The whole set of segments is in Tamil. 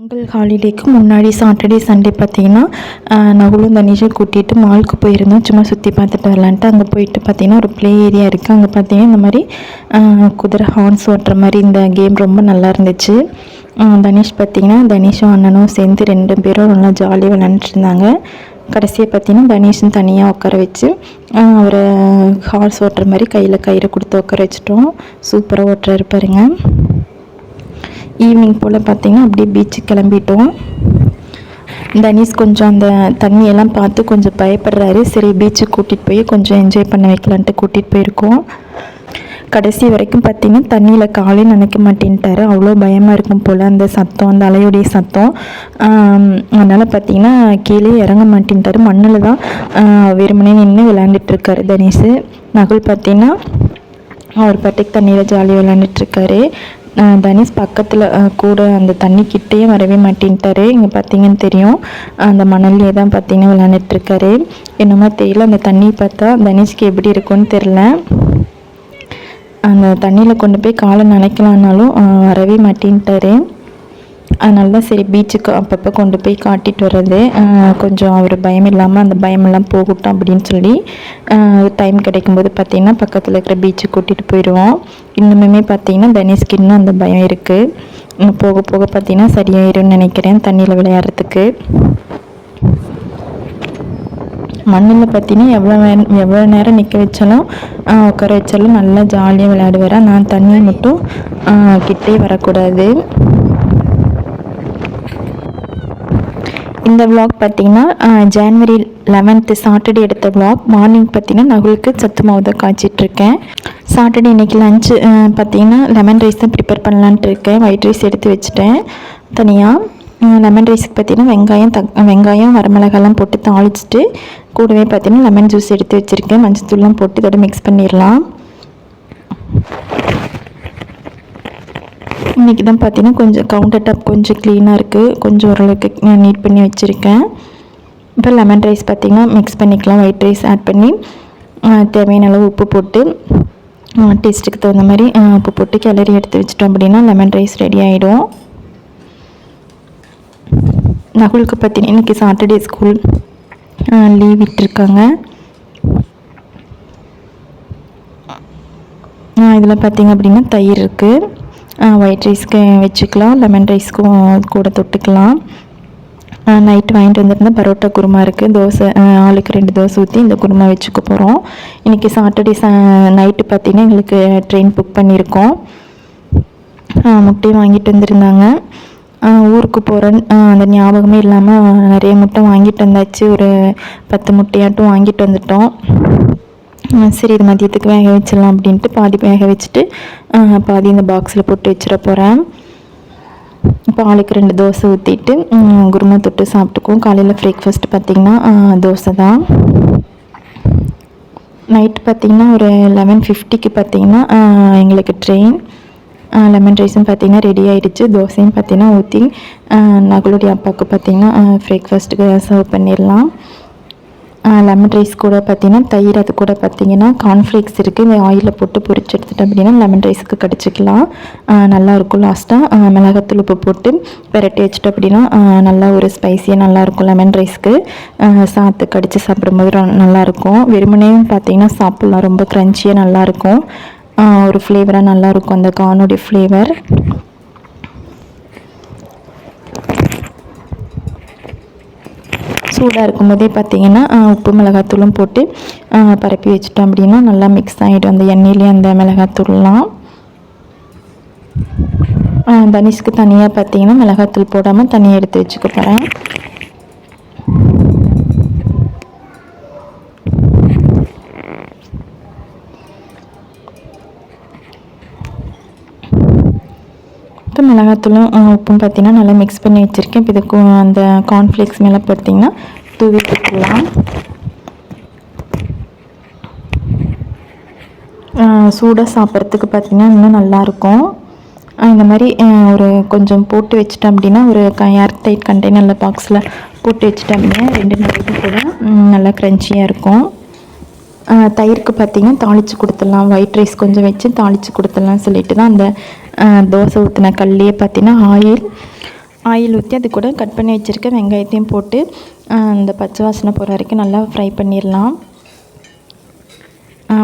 பொங்கல் ஹாலிடேக்கு முன்னாடி சாட்டர்டே சண்டே பார்த்தீங்கன்னா நகுலும் தனிஷும் கூட்டிகிட்டு மாலுக்கு போயிருந்தோம். சும்மா சுற்றி பார்த்துட்டு வரலான்ட்டு அங்கே போயிட்டு பார்த்தீங்கன்னா ஒரு ப்ளே ஏரியா இருக்குது அங்கே பார்த்தீங்கன்னா இந்த மாதிரி குதிரை ஹார்ன்ஸ் ஓட்டுற மாதிரி இந்த கேம் ரொம்ப நல்லா இருந்துச்சு. தனிஷ் பார்த்தீங்கன்னா தனிஷும் அண்ணனும் சேர்ந்து ரெண்டு பேரும் நல்லா ஜாலியாக விளாண்டுட்டு கடைசியை கடைசியாக பார்த்தீங்கன்னா தனிஷும் தனியாக உட்கார வச்சு அவரை ஹார்ஸ் ஓட்டுற மாதிரி கையில் கயிறை கொடுத்து உட்கார வச்சுட்டோம். சூப்பராக ஓட்டுறாரு பாருங்க. ஈவினிங் போல் பார்த்தீங்கன்னா அப்படியே பீச்சுக்கு கிளம்பிட்டோம். தனிஷ் கொஞ்சம் அந்த தண்ணியெல்லாம் பார்த்து கொஞ்சம் பயப்படுறாரு. சரி பீச்சுக்கு கூட்டிகிட்டு போய் கொஞ்சம் என்ஜாய் பண்ண வைக்கலான்ட்டு கூட்டிகிட்டு போயிருக்கோம். கடைசி வரைக்கும் பார்த்தீங்கன்னா தண்ணியில் காலே நினைக்க மாட்டேன்ட்டாரு. அவ்வளோ பயமாக இருக்கும் போல் அந்த சத்தம் அந்த அலையுடைய சத்தம். அதனால் பார்த்திங்கன்னா கீழே இறங்க மாட்டேன்ட்டாரு. மண்ணில் தான் வெறுமனே நின்று விளையாண்டுட்டுருக்காரு தனிஷ். நகுல் பார்த்திங்கன்னா அவர் பாட்டுக்கு தண்ணியில் ஜாலியாக விளாண்டுட்ருக்காரு தனுஷ் பக்கத்தில் கூட அந்த தண்ணி கிட்டேயே வரவே மாட்டேன்ட்டாரு. இங்கே பார்த்தீங்கன்னு தெரியும். அந்த மணல்லையே தான் பார்த்தீங்கன்னா விளாண்டுட்ருக்காரு என்னமோ தெரியல அந்த தண்ணி பார்த்தா தனுஷ்க்கு எப்படி இருக்கும்னு தெரில அந்த தண்ணியில் கொண்டு போய் காலை நனைக்கலான்னாலும் வரவே மாட்டேன்ட்டாரு. அதனால தான் சரி பீச்சுக்கு அப்பப்போ கொண்டு போய் காட்டிட்டு வர்றது. கொஞ்சம் அவர் பயம் இல்லாமல் அந்த பயமெல்லாம் போகட்டும் அப்படின்னு சொல்லி டைம் கிடைக்கும்போது பார்த்திங்கன்னா பக்கத்தில் இருக்கிற பீச்சுக்கு கூட்டிகிட்டு போயிடுவோம் இன்னுமே பார்த்தீங்கன்னா தனுஷ்க்கு இன்னும் அந்த பயம் இருக்குது போக போக பார்த்தீங்கன்னா சரியாயிரும்னு நினைக்கிறேன் தண்ணியில் விளையாடுறதுக்கு. மண்ணில் பார்த்தீங்கன்னா எவ்வளோ நேரம் எவ்வளோ நேரம் நிற்க வச்சாலும் உட்கார வச்சாலும் நல்லா ஜாலியாக விளையாடுவார். நான் தண்ணியை மட்டும் கிட்டே வரக்கூடாது. இந்த விளாக் பார்த்தீங்கன்னா ஜான்வரி லெவன்த்து சாட்டர்டே எடுத்த விளாக் மார்னிங் பார்த்தீங்கன்னா நகுலுக்கு சத்து மாவு தான் காய்ச்சிட்ருக்கேன். சாட்டர்டே இன்னைக்கு லஞ்சு பார்த்தீங்கன்னா லெமன் ரைஸ் தான் ப்ரிப்பேர் பண்ணலான்ட்டு இருக்கேன். ஒயிட் ரைஸ் எடுத்து வச்சுட்டேன் தனியாக லெமன் ரைஸுக்கு பார்த்தீங்கன்னா வெங்காயம் தக் வெங்காயம் வரமிளகாலாம் போட்டு தாளிச்சிட்டு கூடவே பார்த்தீங்கன்னா லெமன் ஜூஸ் எடுத்து வச்சுருக்கேன். மஞ்சத்தூள்லாம் போட்டு இதோட மிக்ஸ் பண்ணிடலாம். இன்றைக்கி தான் பார்த்தீங்கன்னா கொஞ்சம் கவுண்டர் டாப் கொஞ்சம் க்ளீனாக இருக்குது கொஞ்சம் ஓரளவுக்கு நீட் பண்ணி வச்சுருக்கேன். இப்போ லெமன் ரைஸ் பார்த்திங்கன்னா மிக்ஸ் பண்ணிக்கலாம். ஒயிட் ரைஸ் ஆட் பண்ணி தேவையான அளவு உப்பு போட்டு டேஸ்ட்டுக்கு தகுந்த மாதிரி உப்பு போட்டு கிளறி எடுத்து வச்சிட்டோம் அப்படின்னா லெமன் ரைஸ் ரெடி ஆகிடும் நகுலுக்கு பார்த்தீங்கன்னா இன்றைக்கி சாட்டர்டே ஸ்கூல் லீவ் விட்டுருக்காங்க. இதில் பார்த்தீங்க அப்படின்னா தயிர் இருக்குது ஒயிட் ரைஸ்க்கு வச்சுக்கலாம். லெமன் ரைஸ்க்கும் கூட தொட்டுக்கலாம். நைட்டு வாங்கிட்டு வந்திருந்த பரோட்டா குருமா இருக்குது தோசை ஆளுக்கு ரெண்டு தோசை ஊற்றி இந்த குருமா வச்சுக்க போகிறோம் இன்றைக்கி சாட்டர்டே ச நைட்டு பார்த்தீங்கன்னா எங்களுக்கு ட்ரெயின் புக் பண்ணியிருக்கோம் முட்டையும் வாங்கிட்டு வந்திருந்தாங்க. ஊருக்கு போகிறேன் அந்த ஞாபகமே இல்லாமல் நிறைய முட்டை வாங்கிட்டு வந்தாச்சு. ஒரு பத்து முட்டையாட்டும் வாங்கிட்டு வந்துட்டோம். சரி இது மதியத்துக்கு வேக வச்சிடலாம் அப்படின்ட்டு பாதி வேக வச்சுட்டு பாதி இந்த பாக்ஸில் போட்டு வச்சிட போகிறேன் இப்போ ஆளுக்கு ரெண்டு தோசை ஊற்றிட்டு குருமா தொட்டு சாப்பிட்டுக்குவோம். காலையில் பிரேக்ஃபாஸ்ட் பார்த்திங்கன்னா தோசை தான். நைட்டு பார்த்திங்கன்னா ஒரு லெவன் ஃபிஃப்டிக்கு பார்த்திங்கன்னா எங்களுக்கு ட்ரெயின் லெமன் ரைஸும் பார்த்திங்கன்னா ரெடி ஆகிடுச்சு தோசையும் பார்த்திங்கன்னா ஊற்றி நகளுடைய அப்பாவுக்கு பார்த்திங்கன்னா பிரேக்ஃபாஸ்ட்டுக்கு சர்வ் பண்ணிடலாம். லெமன் ரைஸ் கூட பார்த்திங்கன்னா தயிர் அது கூட பார்த்திங்கன்னா கார்ன்ஃப்ளேக்ஸ் இருக்குது இந்த ஆயிலில் போட்டு பொரிச்சு எடுத்துட்டோம் அப்படின்னா லெமன் ரைஸுக்கு கடிச்சிக்கலாம். நல்லாயிருக்கும் லாஸ்ட்டாக மிளகாத்தூள் உப்பு போட்டு பெரட்டி வச்சுட்டோம் அப்படின்னா நல்லா ஒரு ஸ்பைஸியாக நல்லாயிருக்கும் லெமன் ரைஸ்க்கு சாத்து கடித்து சாப்பிடும்போது நல்லாயிருக்கும் வெறுமனையும் பார்த்திங்கன்னா சாப்பிட்லாம். ரொம்ப க்ரன்ச்சியாக நல்லாயிருக்கும் ஒரு ஃப்ளேவராக நல்லாயிருக்கும் அந்த கார்னுடைய ஃப்ளேவர் சூடாக இருக்கும்போதே பார்த்தீங்கன்னா உப்பு மிளகாத்தூளும் போட்டு பரப்பி வச்சுட்டோம் அப்படின்னா நல்லா மிக்ஸ் ஆகிடும் அந்த எண்ணெயிலேயே அந்த மிளகாத்தூள்லாம். தனிஷ்க்கு தனியாக பார்த்தீங்கன்னா மிளகாத்தூள் போடாமல் தனியாக எடுத்து வச்சுக்க போகிறேன் இப்போ மிளகாத்தூளும் உப்பும் பார்த்தீங்கன்னா நல்லா மிக்ஸ் பண்ணி வச்சுருக்கேன். இப்போ இதுக்கு அந்த கார்ன்ஃப்ளேக்ஸ் மேலே பார்த்தீங்கன்னா தூவி போட்டுடலாம் சூடாக சாப்பிட்றதுக்கு பார்த்தீங்கன்னா இன்னும் நல்லாயிருக்கும் இந்த மாதிரி ஒரு கொஞ்சம் போட்டு வச்சிட்டோம் அப்படின்னா ஒரு ஏர் டைட் கண்டெய்னரில் பாக்ஸில் போட்டு வச்சிட்டோம் அப்படின்னா ரெண்டு நாளைக்கு கூட நல்லா க்ரன்ச்சியாக இருக்கும். தயிருக்கு பார்த்தீங்கன்னா தாளித்து கொடுத்துடலாம். ஒயிட் ரைஸ் கொஞ்சம் வச்சு தாளித்து கொடுத்துடலாம் சொல்லிட்டு தான் அந்த தோசை ஊற்றின கல்லையே பார்த்தீங்கன்னா ஆயில். ஆயில் ஊற்றி அது கூட கட் பண்ணி வச்சுருக்க வெங்காயத்தையும் போட்டு அந்த இந்த பச்சை வாசனை போகிற வரைக்கும் நல்லா ஃப்ரை பண்ணிடலாம்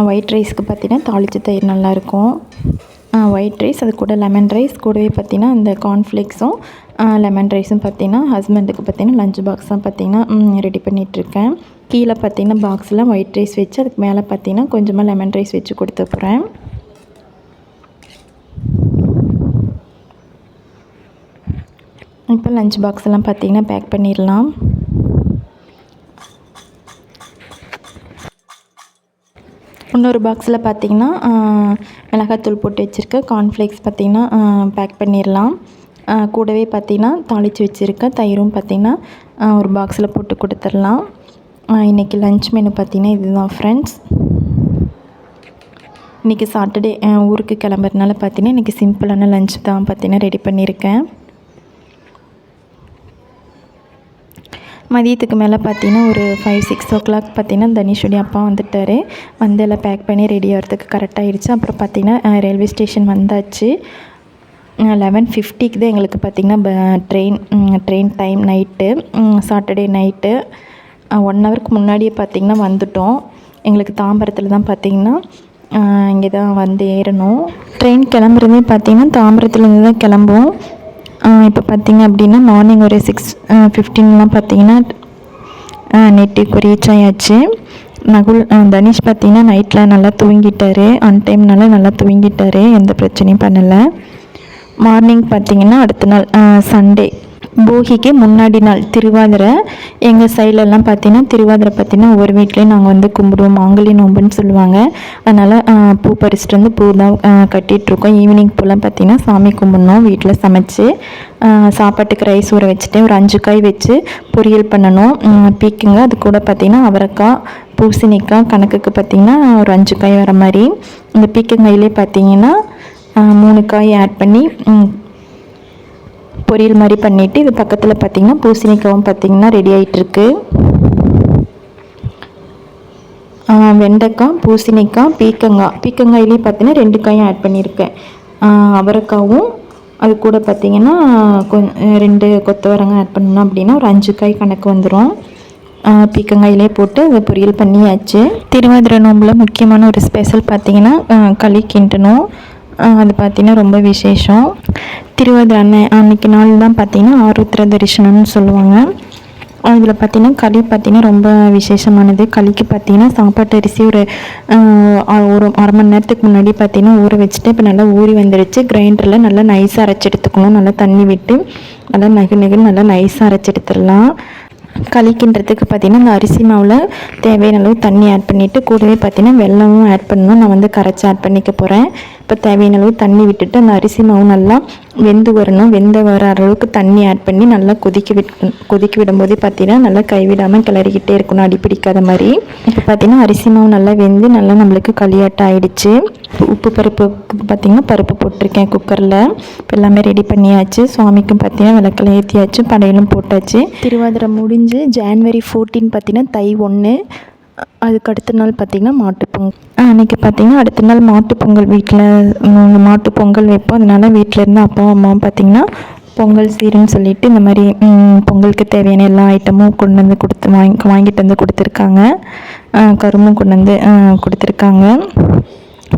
ஒயிட் ரைஸ்க்கு பார்த்தீங்கன்னா தாளிச்ச தயிர் நல்லாயிருக்கும் ஒயிட் ரைஸ் அது கூட லெமன் ரைஸ் கூடவே பார்த்தீங்கன்னா இந்த கார்ன்ஃப்ளேக்ஸும் லெமன் ரைஸும் பார்த்தீங்கன்னா ஹஸ்பண்டுக்கு பார்த்தீங்கன்னா லஞ்ச் பாக்ஸ் தான் பார்த்தீங்கன்னா ரெடி பண்ணிகிட்ருக்கேன் கீழே பார்த்தீங்கன்னா பாக்ஸில் ஒயிட் ரைஸ் வச்சு அதுக்கு மேலே பார்த்தீங்கன்னா கொஞ்சமாக லெமன் ரைஸ் வச்சு கொடுத்து போகிறேன் இப்போ லஞ்ச் பாக்ஸ் எல்லாம் பார்த்தீங்கன்னா பேக் பண்ணிடலாம். இன்னொரு பாக்ஸில் பார்த்தீங்கன்னா மிளகாத்தூள் போட்டு வச்சுருக்கேன் கார்ன்ஃப்ளேக்ஸ் பார்த்திங்கன்னா பேக் பண்ணிடலாம். கூடவே பார்த்திங்கன்னா தாளித்து வச்சுருக்கேன் தயிரும் பார்த்திங்கன்னா ஒரு பாக்ஸில் போட்டு கொடுத்துடலாம். இன்றைக்கி லஞ்ச் மெனு பார்த்தீங்கன்னா இதுதான் ஃப்ரெண்ட்ஸ் இன்றைக்கி சாட்டர்டே ஊருக்கு கிளம்புறதுனால பார்த்தீங்கன்னா இன்றைக்கி சிம்பிளான லஞ்ச் தான் பார்த்திங்கன்னா ரெடி பண்ணியிருக்கேன். மதியத்துக்கு மேலே பார்த்தீங்கன்னா ஒரு ஃபைவ் சிக்ஸ் ஓ கிளாக் பார்த்தீங்கன்னா தனிஷுடைய அப்பா வந்துட்டார். வந்து எல்லாம் பேக் பண்ணி ரெடி ஆகிறதுக்கு கரெக்டாகிடுச்சு அப்புறம் பார்த்தீங்கன்னா ரயில்வே ஸ்டேஷன் வந்தாச்சு. லெவன் ஃபிஃப்டிக்கு தான் எங்களுக்கு பார்த்திங்கன்னா train train time night Saturday night one ஹவருக்கு முன்னாடியே பார்த்திங்கன்னா வந்துட்டோம். எங்களுக்கு தாம்பரத்தில் தான் பார்த்திங்கன்னா இங்கே தான் வந்து ஏறணும். ட்ரெயின் கிளம்புறதே பார்த்திங்கன்னா தாம்பரத்துலேருந்து தான் கிளம்புவோம். இப்போ பார்த்திங்க அப்படின்னா மார்னிங் ஒரு சிக்ஸ் ஃபிஃப்டீன்லாம் பார்த்தீங்கன்னா நெட்டுக்கு ரீச் ஆயாச்சு. நகுல் தனிஷ் பார்த்தீங்கன்னா நைட்டில் நல்லா தூங்கிட்டாரு. அன் டைம்னால நல்லா தூங்கிட்டாரு. எந்த பிரச்சனையும் பண்ணலை. மார்னிங் பார்த்தீங்கன்னா அடுத்த நாள் சண்டே போகிக்கு முன்னாடி நாள் திருவாதிரை. எங்கள் சைட்லலாம் பார்த்தீங்கன்னா திருவாதிரை பார்த்தீங்கன்னா ஒவ்வொரு வீட்லேயும் நாங்கள் வந்து கும்பிடுவோம். மாங்கலி நோம்புன்னு சொல்லுவாங்க. அதனால் பூ பறிச்சிட்டு வந்து பூ தான் கட்டிகிட்ருக்கோம் ஈவினிங் பூலாம் பார்த்தீங்கன்னா சாமி கும்பிட்ணும் வீட்டில் சமைச்சு. சாப்பாட்டுக்கு ரைஸ் ஊற வச்சுட்டு ஒரு அஞ்சு காய் வச்சு பொரியல் பண்ணணும். பீக்குங்க. அது கூட பார்த்திங்கன்னா அவரைக்காய் பூசணிக்காய் கணக்குக்கு பார்த்திங்கன்னா ஒரு அஞ்சு காய் வர மாதிரி. இந்த பீக்கங்காயிலே பார்த்தீங்கன்னா மூணு காய் ஆட் பண்ணி பொரியல் மாதிரி பண்ணிவிட்டு இது பக்கத்தில் பார்த்திங்கன்னா பூசணிக்காவும் பார்த்திங்கன்னா ரெடி ஆகிட்டுருக்கு வெண்டைக்காய் பூசணிக்காய் பீக்கங்காய் பீக்கங்காயிலே பார்த்தீங்கன்னா ரெண்டு காயும் ஆட் பண்ணியிருக்கேன் அவரைக்காவும் அது கூட பார்த்தீங்கன்னா கொ- ரெண்டு கொத்தவரங்காய் ஆட் பண்ணோம் அப்படின்னா ஒரு அஞ்சு காய் கணக்கு வந்துடும் பீக்கங்காயிலே போட்டு அதை பொரியல் பண்ணியாச்சு. திருவாதிரை நோம்பில் முக்கியமான ஒரு ஸ்பெஷல் பார்த்திங்கன்னா களி கிண்டணும். அது பார்த்தீங்கன்னா ரொம்ப விசேஷம். திருவாதிரை அன்னை அன்னைக்கு நாள் தான் பார்த்தீங்கன்னா ஆருத்ர தரிசனம்னு சொல்லுவாங்க. அதில் பார்த்தீங்கன்னா களி பார்த்தீங்கன்னா ரொம்ப விசேஷமானது. களிக்கு பார்த்தீங்கன்னா சாப்பாட்டு அரிசி ஒரு ஒரு அரை மணி நேரத்துக்கு முன்னாடி பார்த்தீங்கன்னா ஊற வச்சுட்டு இப்போ நல்லா ஊறி வந்துடுச்சு கிரைண்டரில் நல்லா நைஸாக அரைச்சி எடுத்துக்கணும். நல்லா தண்ணி விட்டு நல்லா நகு நகுன்னு நல்லா நைஸாக அரைச்சி எடுத்துடலாம். கழிக்கின்றதுக்கு பார்த்தீங்கன்னா இந்த அரிசி மாவில் தேவையான அளவு தண்ணி ஆட் பண்ணிவிட்டு கூடவே பார்த்தீங்கன்னா வெள்ளமும் ஆட் பண்ணணும். நான் வந்து கரைச்சி ஆட் பண்ணிக்க போகிறேன் இப்போ தேவையான அளவு தண்ணி விட்டுட்டு அந்த அரிசி மாவு நல்லா வெந்து வரணும் வெந்து வர அளவுக்கு தண்ணி ஆட் பண்ணி நல்லா கொதிக்க விட் கொதிக்க விடும்போதே பார்த்தீங்கன்னா நல்லா கைவிடாமல் கிளறிக்கிட்டே இருக்கணும். அடி பிடிக்காத மாதிரி. இப்போ பார்த்தீங்கன்னா அரிசி மாவு நல்லா வெந்து நல்லா நம்மளுக்கு களியாட்டம் ஆகிடுச்சு உப்பு பருப்பு பார்த்தீங்கன்னா பருப்பு போட்டிருக்கேன் குக்கரில் இப்போ எல்லாமே ரெடி பண்ணியாச்சு. சுவாமிக்கும் பார்த்தீங்கன்னா விளக்கில் ஏற்றியாச்சு படையிலும் போட்டாச்சு. திருவாதிரை முடிஞ்சு ஜான்வரி ஃபோர்டீன் பார்த்தீங்கன்னா தை ஒன்று அதுக்கு அடுத்த நாள் பார்த்திங்கன்னா மாட்டுப்பொங்கல் அன்றைக்கி பார்த்திங்கன்னா அடுத்த நாள் மாட்டுப்பொங்கல் வீட்டில் மாட்டுப்பொங்கல் வைப்போம். அதனால் வீட்டில் இருந்து அப்பா அம்மாவும் பார்த்திங்கன்னா பொங்கல் சீருன்னு சொல்லிட்டு இந்த மாதிரி பொங்கலுக்கு தேவையான எல்லா ஐட்டமும் கொண்டு வந்து கொடுத்து வாங்கி வாங்கிட்டு வந்து கொடுத்துருக்காங்க. கரும்பும் கொண்டு வந்து கொடுத்துருக்காங்க.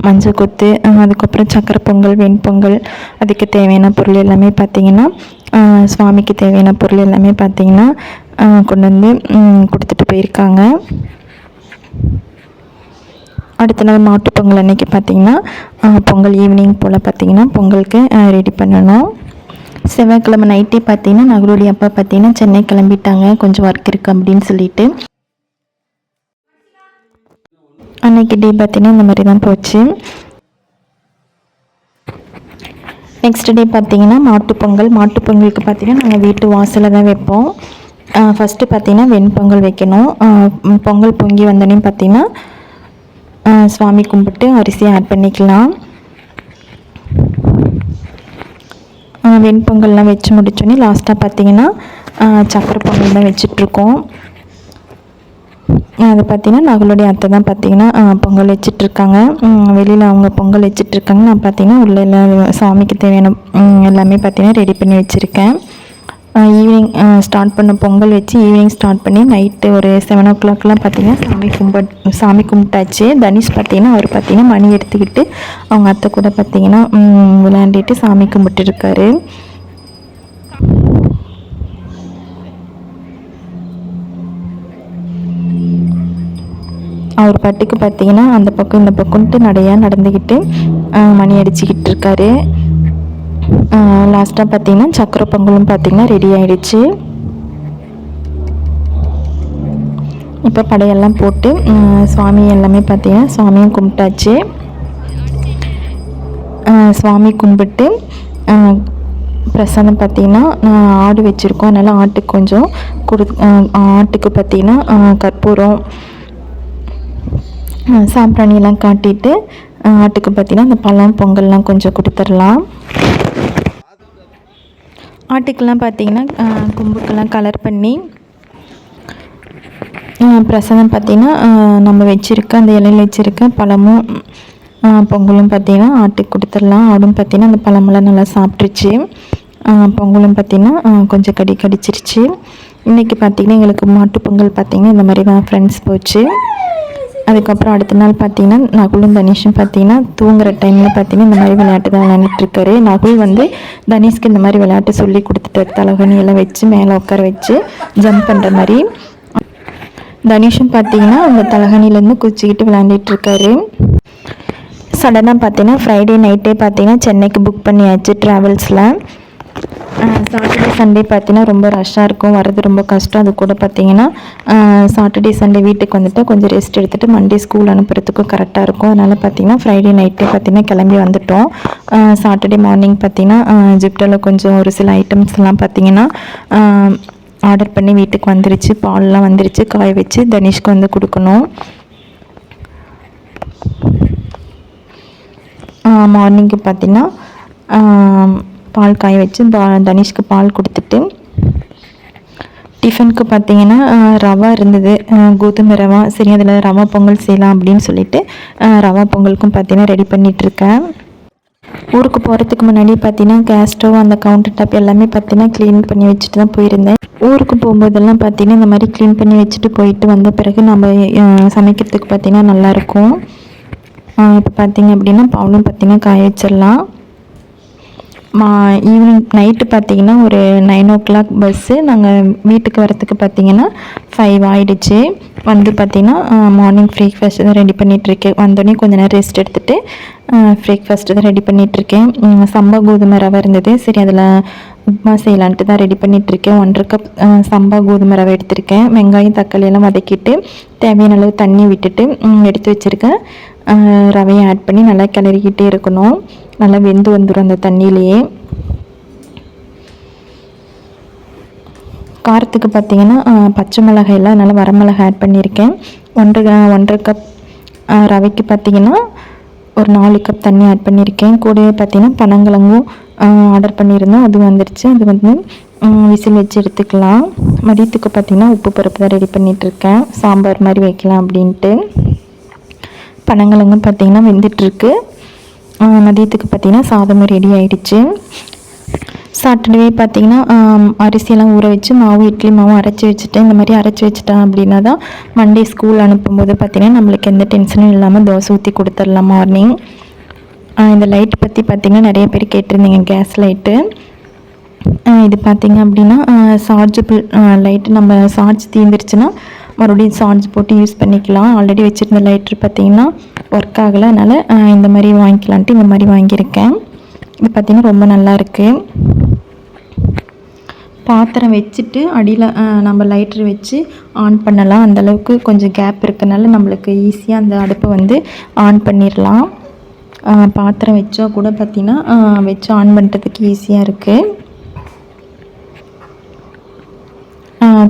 மஞ்சள் கொத்து அதுக்கப்புறம் சக்கரை பொங்கல் வெண்பொங்கல் அதுக்கு தேவையான பொருள் எல்லாமே பார்த்திங்கன்னா சுவாமிக்கு தேவையான பொருள் எல்லாமே பார்த்திங்கன்னா கொண்டு வந்து கொடுத்துட்டு போயிருக்காங்க. அடுத்த நாள் மாட்டு பொங்கல் அன்னைக்கு பார்த்தீங்கன்னா பொங்கல் ஈவினிங் போல் பார்த்தீங்கன்னா பொங்கலுக்கு ரெடி பண்ணணும். செவ்வாய்க்கிழமை நைட்டே பார்த்தீங்கன்னா நகருடைய அப்பா பார்த்தீங்கன்னா சென்னை கிளம்பிட்டாங்க. கொஞ்சம் ஒர்க் இருக்குது அப்படின்னு சொல்லிட்டு. அன்னைக்கு டே பார்த்தீங்கன்னா இந்த மாதிரி தான் போச்சு. நெக்ஸ்ட் டே பார்த்தீங்கன்னா மாட்டுப்பொங்கல் மாட்டுப்பொங்கலுக்கு பார்த்தீங்கன்னா நாங்கள் வீட்டு வாசலில் தான் வைப்போம். ஃபஸ்ட்டு பார்த்தீங்கன்னா வெண்பொங்கல் வைக்கணும். பொங்கல் பொங்கி வந்தோடனே பார்த்தீங்கன்னா சுவாமி கும்பிட்டு அரிசியை ஆட் பண்ணிக்கலாம். வெண்பொங்கல்லாம் வச்சு முடிச்சோடனே லாஸ்ட்டாக பார்த்தீங்கன்னா சக்கரை பொங்கல் தான் வச்சிட்ருக்கோம் அது பார்த்திங்கன்னா நகளுடைய அத்தை தான் பார்த்தீங்கன்னா பொங்கல் வச்சிட்ருக்காங்க வெளியில் அவங்க பொங்கல் வச்சிட்ருக்காங்க நான் பார்த்தீங்கன்னா உள்ள எல்லா சாமிக்கு தேவையான எல்லாமே பார்த்தீங்கன்னா ரெடி பண்ணி வச்சுருக்கேன். ஈவினிங் ஸ்டார்ட் பண்ண பொங்கல் வச்சு ஈவினிங் ஸ்டார்ட் பண்ணி நைட்டு ஒரு செவன் ஓ கிளாக்லாம் பார்த்தீங்கன்னா சாமி கும்பிட் சாமி கும்பிட்டாச்சு. தனுஷ் பார்த்தீங்கன்னா அவர் பார்த்தீங்கன்னா மணி எடுத்துக்கிட்டு அவங்க அத்தை கூட பார்த்தீங்கன்னா ம், விளையாண்டிட்டு சாமி கும்பிட்டு இருக்காரு அவர் பாட்டுக்கு பார்த்தீங்கன்னா அந்த பக்கம் இந்த பக்கம்ட்டு நடையாக நடந்துக்கிட்டு மணி அடிச்சுக்கிட்டு இருக்காரு. லாஸ்ட்டாக பார்த்தீங்கன்னா சக்கரை பொங்கலும் பார்த்திங்கன்னா ரெடி ஆகிடுச்சு இப்போ படையெல்லாம் போட்டு சுவாமி எல்லாமே பார்த்தீங்கன்னா சுவாமியும் கும்பிட்டாச்சு. சுவாமி கும்பிட்டு பிரசாதம் பார்த்தீங்கன்னா ஆடு வச்சுருக்கோம். அதனால் ஆட்டுக்கு கொஞ்சம் கொடு ஆட்டுக்கு பார்த்தீங்கன்னா கற்பூரம் சாம்பிராணியெல்லாம் காட்டிட்டு ஆட்டுக்கு பார்த்தீங்கன்னா அந்த பழம் பொங்கல்லாம் கொஞ்சம் கொடுத்துடலாம். ஆட்டுக்கெல்லாம் பார்த்திங்கன்னா கொம்புக்கெல்லாம் கலர் பண்ணி பிரசாதம் பார்த்திங்கன்னா நம்ம வச்சுருக்க அந்த இலையில் வச்சுருக்க பழமும் பொங்கலும் பார்த்திங்கன்னா ஆட்டுக்கு கொடுத்துடலாம். ஆடும் பார்த்தீங்கன்னா அந்த பழமெல்லாம் நல்லா சாப்பிட்ருச்சு பொங்கலும் பார்த்தீங்கன்னா கொஞ்சம் கடி கடிச்சிருச்சு. இன்றைக்கி பார்த்தீங்கன்னா எங்களுக்கு மாட்டு பொங்கல் பார்த்திங்கன்னா இந்த மாதிரி தான் ஃப்ரெண்ட்ஸ் போச்சு. அதுக்கப்புறம் அடுத்த நாள் பார்த்தீங்கன்னா நகுலும் தனிஷும் பார்த்தீங்கன்னா தூங்குற டைமில் பார்த்தீங்கன்னா இந்த மாதிரி விளையாட்டு தான் விளையாண்டுட்டு இருக்காரு நகுல் வந்து தனிஷ்க்கு இந்த மாதிரி விளையாட்டு சொல்லி கொடுத்துட்டாரு தலகணி எல்லாம் வச்சு மேலே உட்கார வச்சு ஜம்ப் பண்ணுற மாதிரி. தனிஷும் பார்த்தீங்கன்னா அந்த தலகணிலேருந்து குச்சிக்கிட்டு விளையாண்டுட்டு இருக்காரு சடனாக பார்த்தீங்கன்னா ஃப்ரைடே நைட்டே பார்த்தீங்கன்னா சென்னைக்கு புக் பண்ணியாச்சு ட்ராவல்ஸில் சாட்டர்டே சண்டே பார்த்தீங்கன்னா ரொம்ப ரஷ்ஷாக இருக்கும். வர்றது ரொம்ப கஷ்டம். அது கூட பார்த்தீங்கன்னா சாட்டர்டே சண்டே வீட்டுக்கு வந்துட்டு கொஞ்சம் ரெஸ்ட் எடுத்துகிட்டு மண்டே ஸ்கூல் அனுப்புறதுக்கும் கரெக்டாக இருக்கும். அதனால் பார்த்தீங்கன்னா ஃப்ரைடே நைட்டே பார்த்தீங்கன்னா கிளம்பி வந்துட்டோம். சாட்டர்டே மார்னிங் பார்த்தீங்கன்னா ஜிப்டோவில் கொஞ்சம் ஒரு சில ஐட்டம்ஸ்லாம் பார்த்தீங்கன்னா ஆர்டர் பண்ணி வீட்டுக்கு வந்துருச்சு. பால்லாம் வந்துருச்சு. காய வச்சு தனிஷ்க்கு வந்து கொடுக்கணும். மார்னிங்கு பார்த்தீங்கன்னா பால் காய வச்சு பா- தனிஷ்க்கு பால் கொடுத்துட்டு டிஃபனுக்கு பார்த்தீங்கன்னா ரவா இருந்தது. கோதுமை ரவா சரி அதில் ரவா பொங்கல் செய்யலாம் அப்படின்னு சொல்லிட்டு ரவா பொங்கலுக்கும் பார்த்தீங்கன்னா ரெடி பண்ணிகிட்ருக்கேன் ஊருக்கு போகிறதுக்கு முன்னாடி பார்த்தீங்கன்னா கேஸ் ஸ்டவ் அந்த கவுண்டர் டாப் எல்லாமே பார்த்தீங்கன்னா க்ளீன் பண்ணி வச்சுட்டு தான் போயிருந்தேன். ஊருக்கு போகும்போதெல்லாம் பார்த்தீங்கன்னா இந்த மாதிரி க்ளீன் பண்ணி வச்சுட்டு போயிட்டு வந்த பிறகு நம்ம சமைக்கிறதுக்கு பார்த்தீங்கன்னா நல்லாயிருக்கும் இப்போ பார்த்தீங்க அப்படின்னா பவுலும் பார்த்தீங்கன்னா காய வச்சிடலாம். மா ஈவினிங் நைட்டு பார்த்தீங்கன்னா ஒரு நைன் ஓ கிளாக் பஸ்ஸு நாங்கள் வீட்டுக்கு வரத்துக்கு பார்த்தீங்கன்னா ஃபைவ் ஆகிடுச்சு வந்து பார்த்தீங்கன்னா மார்னிங் பிரேக்ஃபாஸ்ட் தான் ரெடி பண்ணிகிட்ருக்கேன் வந்தோடனே கொஞ்ச நேரம் ரெஸ்ட் எடுத்துகிட்டு பிரேக்ஃபாஸ்ட்டு தான் ரெடி பண்ணிகிட்ருக்கேன் சம்பா கோதுமை ரவை இருந்தது. சரி அதில் உப்புமா செய்யலான்ட்டு தான் ரெடி பண்ணிகிட்ருக்கேன் ஒன்றரை கப் சம்பா கோதுமை ரவை எடுத்திருக்கேன். வெங்காயம் தக்காளி எல்லாம் வதக்கிட்டு தேவையான அளவு தண்ணி விட்டுட்டு எடுத்து வச்சுருக்கேன். ரவையை ஆட் பண்ணி நல்லா கிளறிக்கிட்டே இருக்கணும். நல்லா வெந்து வந்துடும் அந்த தண்ணியிலேயே. காரத்துக்கு பார்த்தீங்கன்னா பச்சை மிளகாய் எல்லாம் அதனால் வரமிளகாய் ஆட் பண்ணியிருக்கேன். ஒன்றரை ஒன்றரை கப் ரவைக்கு பார்த்தீங்கன்னா ஒரு நாலு கப் தண்ணி ஆட் பண்ணியிருக்கேன். கூடவே பார்த்தீங்கன்னா பனங்கிழங்கும் ஆர்டர் பண்ணியிருந்தோம். அது வந்துருச்சு. அது வந்து விசில் வச்சு எடுத்துக்கலாம். மதியத்துக்கு பார்த்தீங்கன்னா உப்பு பருப்பு தான் ரெடி பண்ணிகிட்ருக்கேன் சாம்பார் மாதிரி வைக்கலாம் அப்படின்ட்டு. பனங்கிழங்கும் பார்த்திங்கன்னா வெந்துட்டுருக்கு. மதியத்துக்கு பார்த்தீங்கன்னா சாதமும் ரெடி ஆயிடுச்சு. சாட்டர்டே பார்த்தீங்கன்னா அரிசியெல்லாம் ஊற வச்சு மாவு இட்லி மாவும் அரைச்சி வச்சுட்டேன் இந்த மாதிரி அரைச்சி வச்சுட்டேன் அப்படின்னா தான் மண்டே ஸ்கூல் அனுப்பும்போது பார்த்தீங்கன்னா நம்மளுக்கு எந்த டென்ஷனும் இல்லாமல் தோசை ஊற்றி கொடுத்துடலாம் மார்னிங் இந்த லைட் பற்றி பார்த்திங்கன்னா நிறைய பேர் கேட்டிருந்தீங்க கேஸ் லைட்டு இது பார்த்திங்க அப்படின்னா சார்ஜபிள் லைட்டு நம்ம சார்ஜ் தீர்ந்துருச்சுன்னா மறுபடியும் சான்ஸ் போட்டு யூஸ் பண்ணிக்கலாம். ஆல்ரெடி வச்சுருந்த லைட்ரு பார்த்தீங்கன்னா ஒர்க் ஆகலை. அதனால் இந்த மாதிரி வாங்கிக்கலான்ட்டு இந்த மாதிரி வாங்கியிருக்கேன். இது பார்த்தீங்கன்னா ரொம்ப நல்லா இருக்குது பாத்திரம் வச்சுட்டு அடியில் நம்ம லைட்ரு வச்சு ஆன் பண்ணலாம். அந்தளவுக்கு கொஞ்சம் கேப் இருக்கனால நம்மளுக்கு ஈஸியாக அந்த அடுப்பை வந்து ஆன் பண்ணிடலாம் பாத்திரம் வச்சா கூட பார்த்திங்கன்னா வச்சு ஆன் பண்ணுறதுக்கு ஈஸியாக இருக்குது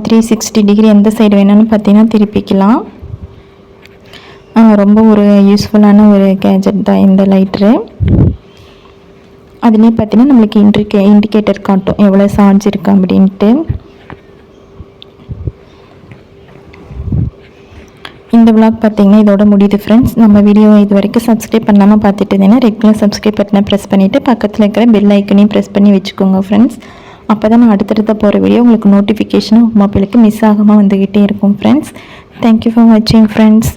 த்ரீ சிக்ஸ்டி டிகிரி எந்த சைடு வேணும்னு பார்த்தீங்கன்னா திருப்பிக்கலாம். ரொம்ப ஒரு யூஸ்ஃபுல்லான ஒரு கேஜெட் தான் இந்த லைட்ரு அதுலேயே பார்த்தீங்கன்னா நம்மளுக்கு இண்டிகே இண்டிகேட்டர் காட்டும். எவ்வளோ சார்ஜ் இருக்கு அப்படின்ட்டு. இந்த விளாக் பார்த்தீங்கன்னா இதோட முடியுது ஃப்ரெண்ட்ஸ் நம்ம வீடியோ இது வரைக்கும் சப்ஸ்கிரைப் பண்ணாமல் பார்த்துட்டு இருந்தீங்கன்னா ரெகுலர் சப்ஸ்கிரைப் பட்டனை ப்ரெஸ் பண்ணிவிட்டு பக்கத்தில் இருக்கிற பெல் ஐக்கனையும் ப்ரெஸ் பண்ணி வச்சுக்கோங்க ஃப்ரெண்ட்ஸ் அப்போ தான் நான் அடுத்தடுத்த போகிற வீடியோ உங்களுக்கு நோட்டிஃபிகேஷனும் மொபைலுக்கு மிஸ் ஆகாமல் வந்துக்கிட்டே இருக்கும் ஃப்ரெண்ட்ஸ் தேங்க்யூ ஃபார் வாட்சிங் ஃப்ரெண்ட்ஸ்